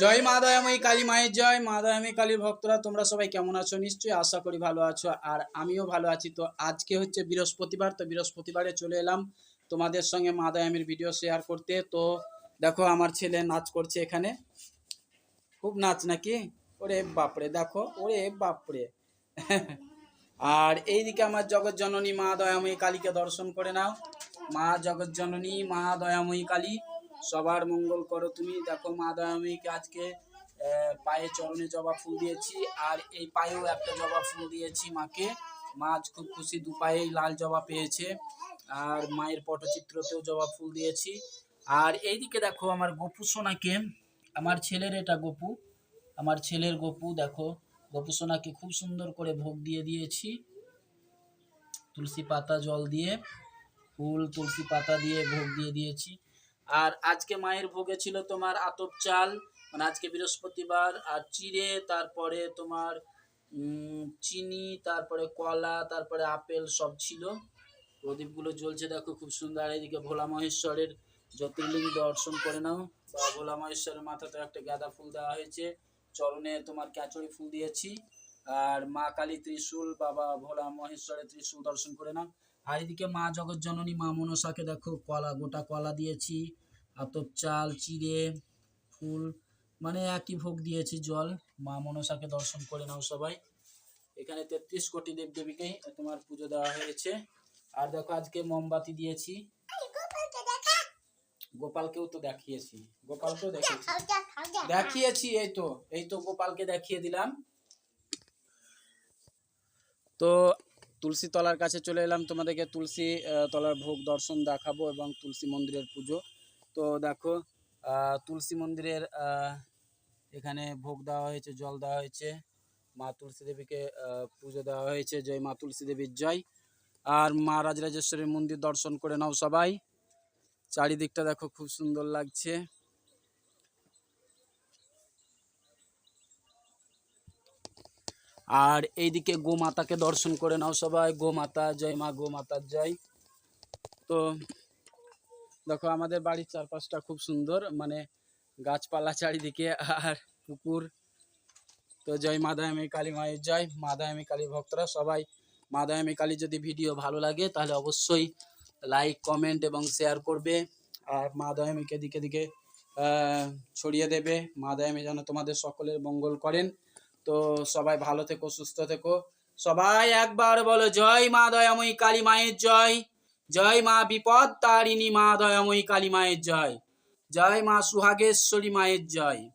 জয় মা দয়াময়ী কালী মায়ের জয়। মা দয়াময়ী কালীর ভক্তরা, তোমরা সবাই কেমন আছো? নিশ্চয়ই আশা করি ভালো আছো, আর আমিও ভালো আছি। তো আজকে হচ্ছে বৃহস্পতিবার, তো বৃহস্পতিবারে চলে এলাম তোমাদের সঙ্গে মা দয়ামীর ভিডিও শেয়ার করতে। তো দেখো, আমার ছেলে নাচ করছে এখানে। খুব নাচ নাকি? ওরে বাপরে, দেখো, ওরে বাপরে। আর এইদিকে আমার জগৎ জননী মা দয়াময়ী কালীকে দর্শন করে নাও। মা জগৎ জননী মা দয়াময়ী কালী। সবার মঙ্গল করো। তুমি দেখো মা দয়াময়ীকে আজকে পায়ে চরণে জবা ফুল দিয়েছি, আর এই পায়েও একটা জবা ফুল দিয়েছি মাকে। মা আজ খুব খুশি, দু পায়েই লাল জবা পেয়েছে, আর মায়ের পটচিত্রতেও জবা ফুল দিয়েছি। আর এইদিকে দেখো আমার গপু সোনাকে, আমার ছেলের এটা গপু, আমার ছেলের গপু দেখো, গপু সোনাকে খুব সুন্দর করে ভোগ দিয়ে দিয়েছি। তুলসী পাতা জল দিয়ে, ফুল, তুলসী পাতা দিয়ে ভোগ দিয়ে দিয়েছি। আর আজকে মায়ের ভোগে ছিল তোমার আতপ চাল মানে আজকে বৃহস্পতিবার, আর চিড়ে, তারপরে তোমার চিনি, তারপরে কলা, তারপরে আপেল সব ছিল। প্রদীপগুলো জ্বলছে, দেখো খুব সুন্দর এদিকে ভোলা মহেশ্বরের জ্যোতির্লিঙ্গ দর্শন করে নাও। বা ভোলা মহেশ্বরের মাথাতে একটা গাঁদা ফুল দেওয়া হয়েছে। চরণে তোমার ক্যাচড়ি ফুল দিয়েছি। আর মা কালী ত্রিশূল, বাবা ভোলা মহেশ্বরের ত্রিশূল দর্শন করে নাও। আর এদিকে মা জগৎ জননী মা মনসাকে দেখো, কলা, গোটা কলা দিয়েছি, আতপ চাল, চিড়ে, ফুল মানে একই ভোগ দিয়েছি জল। মা মনসাকে দর্শন করে নাও সবাই। এখানে তেত্রিশ কোটি দেব দেবীকে তোমার পুজো দেওয়া হয়েছে। আর দেখো, আজকে মোমবাতি দিয়েছি। গোপালকেও তো দেখিয়েছি। গোপালকেও দেখিয়েছি। দেখিয়েছি, এই তো এই তো গোপালকে দেখিয়ে দিলাম। তো তুলসী তলার কাছে চলে এলাম, তোমাদেরকে তুলসী তলার ভোগ দর্শন দেখাবো এবং তুলসী মন্দিরের পুজো। তো দেখো তুলসী মন্দিরের এখানে ভোগ দেওয়া হয়েছে, জল দেওয়া হয়েছে। মা তুলসী দেবীকে পুজো দেওয়া হয়েছে। জয় মা তুলসী দেবীর জয়। আর মা রাজরাজেশ্বরীর মন্দির দর্শন করে নাও সবাই। চারিদিকটা দেখো, খুব সুন্দর লাগছে। আর এইদিকে গোমাতাকে দর্শন করে নাও সবাই। গোমাতা, জয় মা, গোমাতার জয়। তো দেখো, আমাদের বাড়ির চারপাশটা খুব সুন্দর মানে গাছপালা চারিদিকে আর পুকুর। তো জয় মাদায়ামী কালী মায়ের জয়। মাদায়ামী কালী ভক্তরা সবাই মাদায়ামী কালী যদি ভিডিও ভালো লাগে, তাহলে অবশ্যই লাইক, কমেন্ট এবং শেয়ার করবে। আর মাদায়ামীকে দিকে দিকে ছড়িয়ে দেবে। মাদায়ামী যেন তোমাদের সকলের মঙ্গল করেন। তো সবাই ভালো থেকো, সুস্থ থেকো। সবাই একবার বলো, জয় মা দয়াময়ী কালী মায়ের জয়। জয় মা বিপদ তারিণী মা দয়াময়ী কালী মায়ের জয়। জয় মা সুহাগেশ্বরী মায়ের জয়।